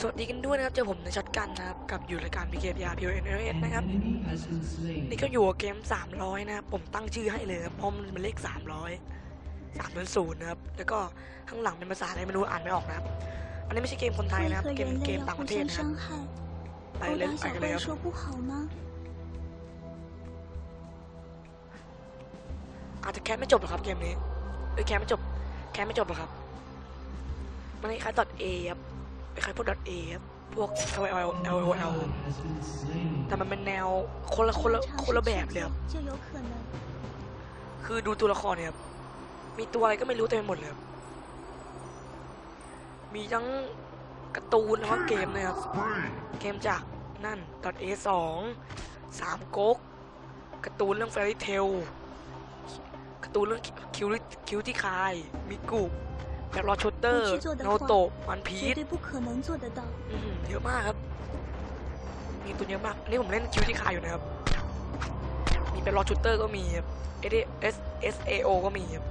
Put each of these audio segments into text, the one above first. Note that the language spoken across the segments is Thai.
สวัสดีกันด้วยนะครับ เจอผมในช็อตกันนะครับ กับอยู่รายการพีเกียาพิวเอ็นเอสนะครับ นี่ก็อยู่เกม 300 นะครับ ผมตั้งชื่อให้เลยครับเพราะมันเป็นเลข 300 3 0นะครับ แล้วก็ข้างหลังเป็นภาษาอะไรไม่รู้อ่านไม่ออกนะครับ อันนี้ไม่ใช่เกมคนไทยนะครับ เกมเกมต่างประเทศนะครับ ไปเล่นไปกันเลยครับอาจจะแคปไม่จบหรอครับเกมนี้เอ้ยแคปไม่จบ แคปไม่จบหรอครับ มันคล้ายตัดเอครับ คล้ายๆพวกดอทเอพวก L L L L L แต่มันเป็นแนวคนละคนละคนละแบบเลยคือดูตัวละครเนี่ยมีตัวอะไรก็ไม่รู้เต็มหมดเลยมีทั้งการ์ตูนแล้วก็เกมเนะครับ เกมจากนั่นดอทสองสามก๊กการ์ตูนเรื่องแฟรี่เทลการ์ตูนเรื่องคิวคิวที่คาย มิกุ แบ็คลอชูเตอร์โนโตะมันพีทเยอะมากครับ มีตัวเยอะมากนี่ผมเล่นคิวที่คายอยู่นะครับ มีเป็นลอชูเตอร์ก็มีครับเอเอสเอสเอโอก็มีครับ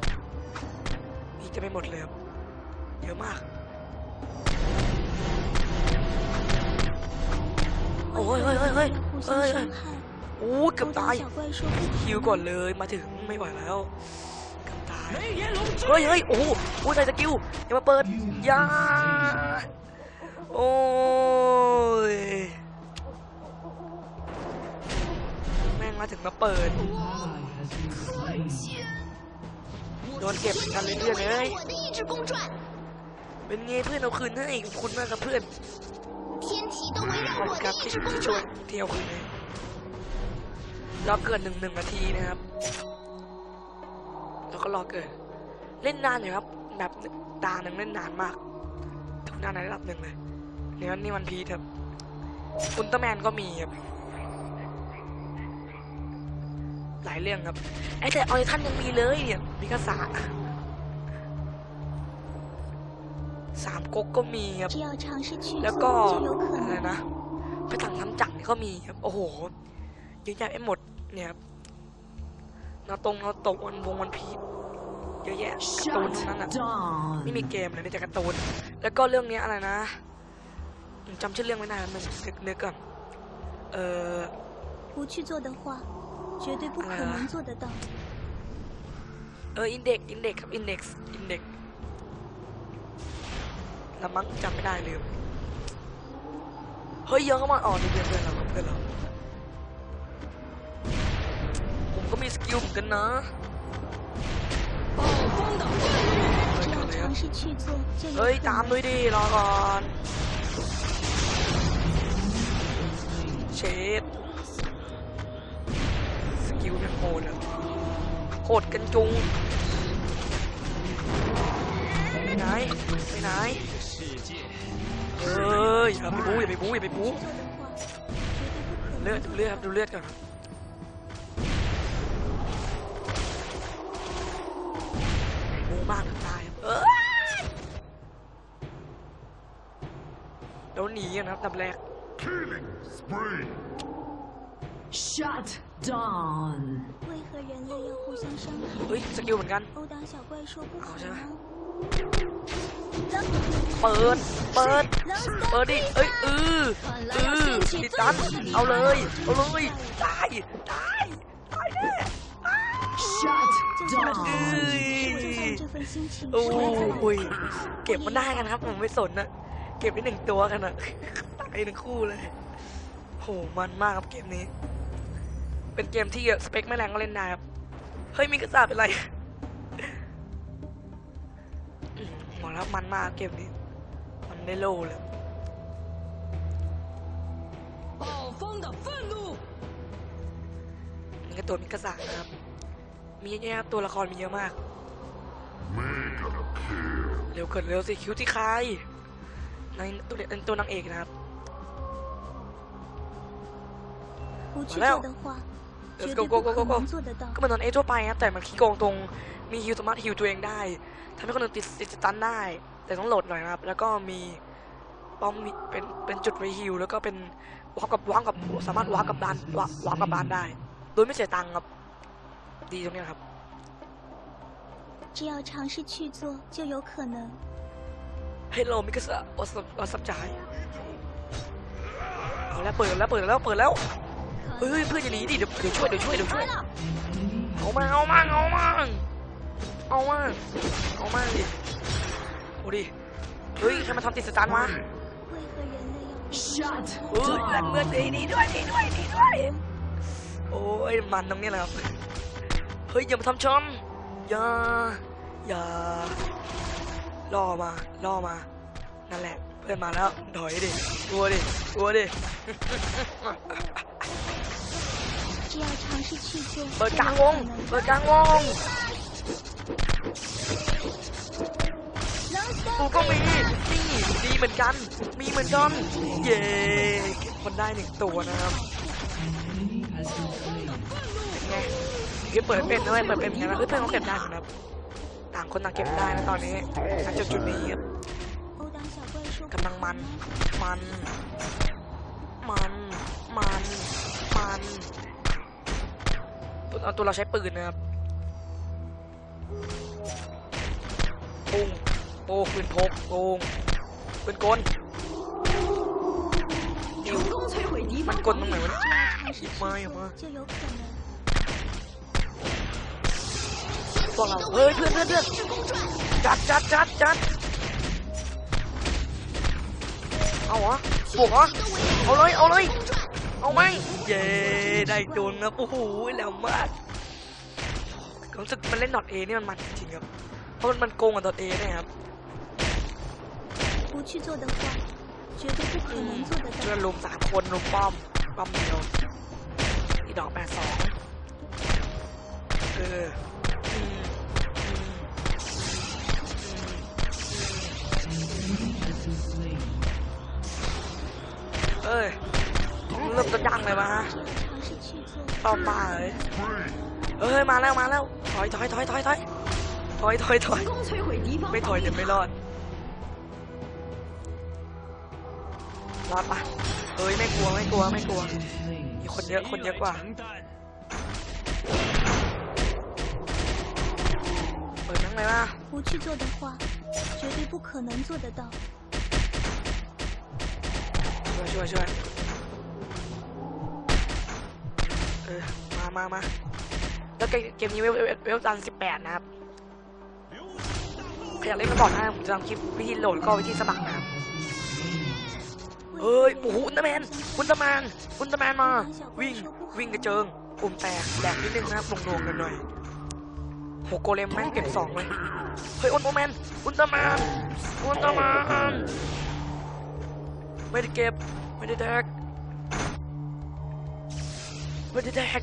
มีจะไม่หมดเลยเยอะมากโอ้ยเฮ้ยเฮ้ยเฮ้ยเฮ้ยโอ้เกือบตายคิวก่อนเลยมาถึงไม่ไหวแล้ว เฮ้ยเฮ้ยโอ้โหอ้ใส่สกิลอย่ามาเปิดยาโอ้ยแม่งมาถึงมาเปิดโดนเก็บกันเรื่อยๆเลยเป็นไงเพื่อนเอาคืนให้คุณมากครับเพื่อนขอบคุณครับที่ช่วยเที่ยวคืนนี้รอเกินหนึ่งหนึ่งนาทีนะครับ ก็รอเกินเล่นนานอยู่ครับแบบตาหนึ่งเล่นนานมากทุกนานในระดับหนึ่งเลยเนี่ยนี่มันพีครับอุลตร้าแมนก็มีครับหลายเรื่องครับไอแต่ออริทันยังมีเลยเนี่ยมิกาสะสามก๊กก็มีครับแล้วก็อะไรนะพระถังทำจังก็มีครับโอ้โหยิ่งใหญ่ไอหมดเนี่ยครับ นาตรงนาตกวันวงวันพีชเยอะแยะการ์ตูนทั้งนั้นอ่ะ ไม่มีเกมเลยมีแต่การ์ตูน แล้วก็เรื่องเนี้ยอะไรนะผมจำชื่อเรื่องไม่ได้แล้วมันนึกนึกก่อน เออ 不去做的话，绝对不可能做得到。 เอออินเด็กอินเด็กครับอินเด็กซ์อินเด็กละมั้งจำไม่ได้ลืมเฮ้ยเยอะเข้ามาอ๋อนี่เพื่อนเพื่อนเราครับเพื่อนเราผม ก็มีสกิลเหมือนกันนะเฮ้ยตามด้วยดิรอก่อนเชดสกิลเนี่ยโหดอะโตรกันจุงไปไหนไปไหนเฮ้ยอย่าไปบู๊อย่าไปบู๊อย่าไปบู๊เลือดเลือดดูเลือดก่อน บู๊มากถึงตายครับเอ้ยเดี๋ยวหนีกันนะครับดับแรก Killing spree. Shut down. 为何人类要互相伤害？ เฮ้ยสกิลเหมือนกัน 殴打小怪说不好好像呢？ เปิด เปิด เปิดดิ เอ้ยเออเออติดตัน เอาเลย เอาเลย ตาย โอ้ยเก็บมันได้กันครับ ผมไม่สนนะเก็บได้หนึ่งตัวกันอะตายหนึ่งคู่เลยโหมันมากครับเกมนี้ เป็นเกมที่สเปคไม่แรงก็เล่นได้ครับเฮ้ยมีกระสาเป็นไรหมอล้วมันมากเกมนี้ มันได้โลเลยมีกระตัวมีกระสานะครับ มีเยอะตัวละครมีเยอะมาก เร็วเกินเร็วสิคิวที่ใครในตัวตัวนางเอกนะครับแล้วก็โกโกโกโกก็เหมือนตอนเอทั่วไปครับ แต่มันขี้โกงตรงมีฮิวสามารถฮิวตัวเองได้ทำให้คนอื่นติดติดตันได้ แต่ต้องโหลดหน่อยนะครับ แล้วก็มีป้อมเป็นเป็นจุดรีฮิวแล้วก็เป็นวากับวางกับสามารถวากับดันวากับบ้านได้ โดยไม่เสียตังค์ครับ ดีตรงนี้ครับ 只要尝试去做，就有可能。 ให้เรามิกษะอสับอสับจ่ายเอาแล้วเปิดแล้วเปิดแล้วเปิดแล้วเฮ้ยเพื่อนอย่าหนีดิเดี๋ยวเดี๋ยวช่วยเดี๋ยวช่วยเดี๋ยวช่วยเอามาเอามาเอามาเอามาเอามาดิโอ้ดิเฮ้ยใครมาทำติดสตาร์ทมา 为何人类要被 Shut เฮ้ยเพื่อนเพื่อน down. ดีดีด้วยดีด้วยดีด้วยโอ้ยมันตรงนี้แหละครับเฮ้ยอย่ามาทำฉัน อย่าอย่าล่อมาล่อมานั่นแหละ เพื่อนมาแล้วถอยดิกลัวดิกลัวดิเปิดกลางวงเปิดกลางวงกูก็มีนี่ดีเหมือนกัน มีเหมือนกัน เย้คนได้หนึ่งตัวนะครับ คือเปิดเป็นด้วยเปิดเป็นไงบ้างเพื่อนเขาเก็บได้ครับ ต่างคนต่างเก็บได้นะตอนนี้ณจุดจุดนี้ครับกำลังมัน มัน มัน มัน มันเอาตัวเราใช้ปืนนะครับปุ้งโป้ปืนพกปุ้งปืนกลมันกลตรงไหนวะคิดไม่ออกมา พวกเราเฮ้ยเพื่อนเพื่อนเพื่อนจัดจัดจัดจัดเอาเหรอบวกเหรอเอาเลยเอาเลยเอาไหมเย้ได้โดนครับโอ้โหแหลมมากรู้สึกมันเล่นดอทเอนี่มันมันจริงครับเพราะมันมันโกงกับดอทเอเนี่ยครับเพื่อนลุมสามคนลุมป้อมป้อมเดียวอีดอกแปดสองเออ ยเริ่มต้นยังเลยมาฮะ 只要尝试去做， ป้อมมาเลย Spree. เอ้ยมาแล้วมาแล้วถอยถอยถอยถอยถอยถอยถอยถอย 成功摧毁敌方 ไม่ถอย 防 จะ 御 ไม่ 塔 รอด รอดปะเอ้ยไม่กลัวไม่กลัวไม่กลัว มีคนเยอะคนเยอะกว่า เปิดนั่งเลยว่า 不去做的话，绝对不可能做得到。 วยช่วยช่วยเออมามามาแล้วเกมนี้เวลเวลเวลตันสิบแปดนะครับใครอยากเล่นมาบอกนะผมจะทำคลิปวิธีโหลดแล้วก็วิธีสมัครนะครับเฮ้ยโอ้โหอุลตร้าแมนอุลตร้าแมนอุลตร้าแมนมา วิ่ง วิ่งกระเจิงปุ่มแตกแหลกนิดนึงนะครับลงๆกันหน่อยโหโกเลมแม่งเก็บสองเลย เฮ้ยอุลตร้าแมนอุลตร้าแมนอุลตร้าแมน ไม่ได้เก็บ ไม่ได้แดก ไม่ได้แดก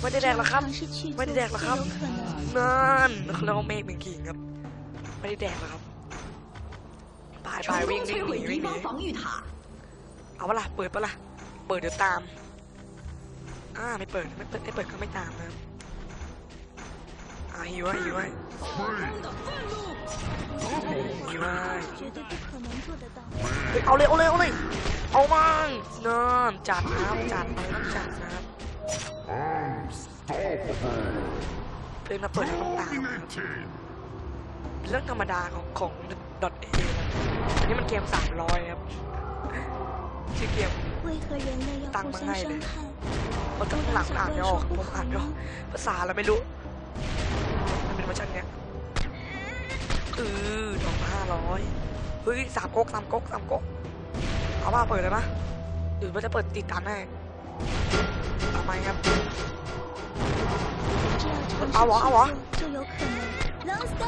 ไม่ได้แดกหรอครับ ไม่ได้แดกหรอครับนั่นแล้วเมฆเป็นขิงครับ ไม่ได้แดกหรอครับไปไปวิ่งวิ่งหนีวิ่งหนีเอาล่าเปิดปะล่ะเปิดเดี๋ยวตาม อ่าไม่เปิดไม่เปิดไม่เปิดก็ไม่ตามนะ อะหิวไว้หิวไว้หิวไว้เอาเลยเอาเลยเอาเลยเอามันนั่นจัดน้ำจัดไปน้ำจัดน้ำเพลงมาเปิดน้ำตาเรื่องธรรมดาของของดอทเออันนี้มันเกมสามร้อยครับชื่อเกมตังมาให้เลยเพราะข้างหลังอ่านไม่ออกผมอ่านไม่ออกภาษาเราไม่รู้ เวอร์ชันเนี้ยเออดอกห้าร้อยเฮ้ยสามก๊กสามก๊กสามก๊กเอาบ้าเปิดเลยปะหรือว่าจะเปิดติดตันได้ทำไมครับเอาวะเอาวะ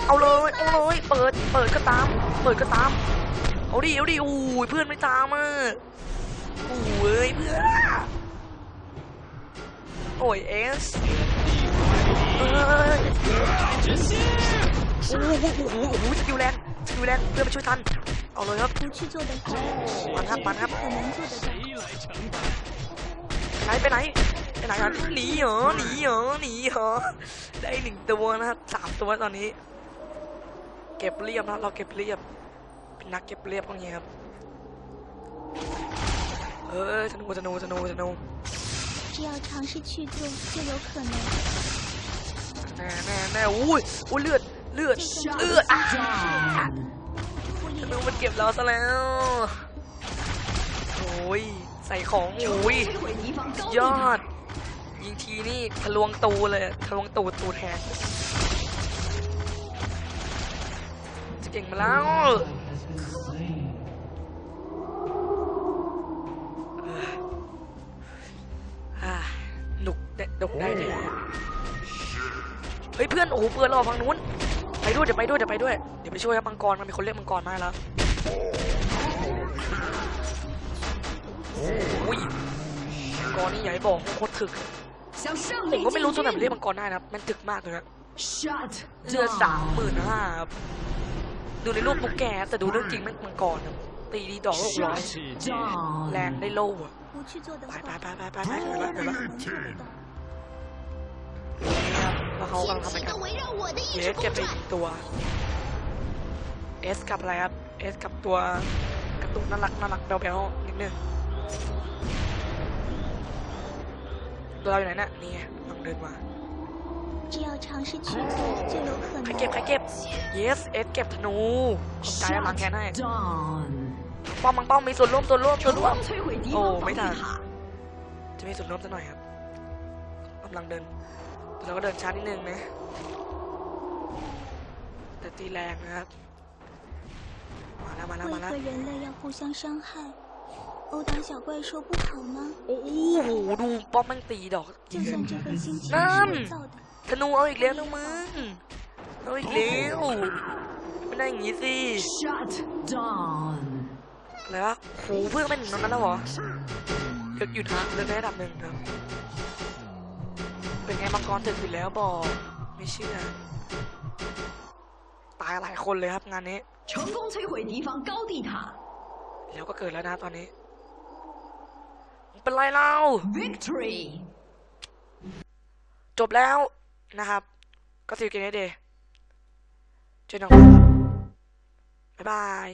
เอาเลยเอาเลยเปิดเปิดก็ตาม เปิดก็ตามเอาดิเอาดิอู้ยเพื่อนไม่ตามอ่โอ้ยเพื่อนโอ้ยเอส โอ้โหโอ้โหโอ้โหสกิลแรงสกิลแรงเพื่อนมาช่วยทัน เอาเลยครับ 不去做的话， มันครับมันครับ 可能做得到。ไหนไปไหน ไปไหนกันหนีเหรอ หนีเหรอ หนีเหรอ ได้หนึ่งตัวนะครับสามตัวตอนนี้ เก็บเรียบนะเราเก็บเรียบ เป็นนักเก็บเรียบพวกนี้ครับ เออธนูธนูธนูธนู 只要尝试去做，就有可能。 แน่แน่แน่อุ้ยอุ้ยเลือดเลือดเลือดอะธนูมันเก็บเราซะแล้วโอ้ยใส่ของอุ้ยยอด ยิงทีนี่ทะลวงตูเลยทะลวงตูตูแทนจะเก่งมาแล้วหนุกได้ดกได้เลย เฮ้ยเพื่อนโอ้โหเพื่อนเราฝั่งนู้นไปด้วยเดี๋ยวไปด้วยเดี๋ยวไปด้วยเดี๋ยวไปช่วยครับมังกรมันมีคนเรียกมังกรมาแล้วอุ้ยมังกรนี่ใหญ่บอกโคตรถึกผมก็ไม่รู้ตัวไหนเรียกมังกรได้นะมันถึกมากเลยฮะเจอสามหมื่นห้าดูในรูปตุ๊กแกแต่ดูเรื่องจริงมันมังกรตีดีดอกร้อยแรงได้โล่อะไปไปไปไปไปไปไป แล้วเขากำลังทำอะไรกันเลสเก็บไปอีกตัวเอสกับอะไรครับเอสกับตัวกระตุกน่ารักน่ารักแบ๊วๆนิดนึงตัวเราอยู่ไหนน่ะนี่ลองเดินมาใครเก็บใครเก็บ yes เอสเก็บธนูผมใจกำลังแค่ไหนป้อมมังป้อมมีส่วนร่วมส่วนร่วมส่วนร่วมโอ้ไม่ทันจะมีส่วนร่วมซะหน่อยครับกำลังเดิน เราก็เดินช้านิดนึงนะ แต่ตีแรงนะครับ มาแล้วมาแล้ว 为 มาแล้ว 何人类要互相伤害？殴打小怪兽不好吗？ โอ้โหดูป้อมแม่งตีดอก 就算这份心情是 นั่น 我造的， ธนูเอาอีกแล้วนะมึง เอาอีกแล้วไม่ได้อย่างงี้สิ Shut down อะไรวะโหเพื่อนเป็นอย่างนั้นแล้วเหรอหยุดหยุดฮะเดินในระดับหนึ่งครับ เป็นไงมังกรตึกอยู่แล้วบอกไม่เชื่อ ตายหลายคนเลยครับงานนี้แล้วก็เกิดแล้วนะตอนนี้ เป็นไรเรา Victory จบแล้วนะครับ ก็สิวเกมนี้เดย์เจอกันบ๊ายบาย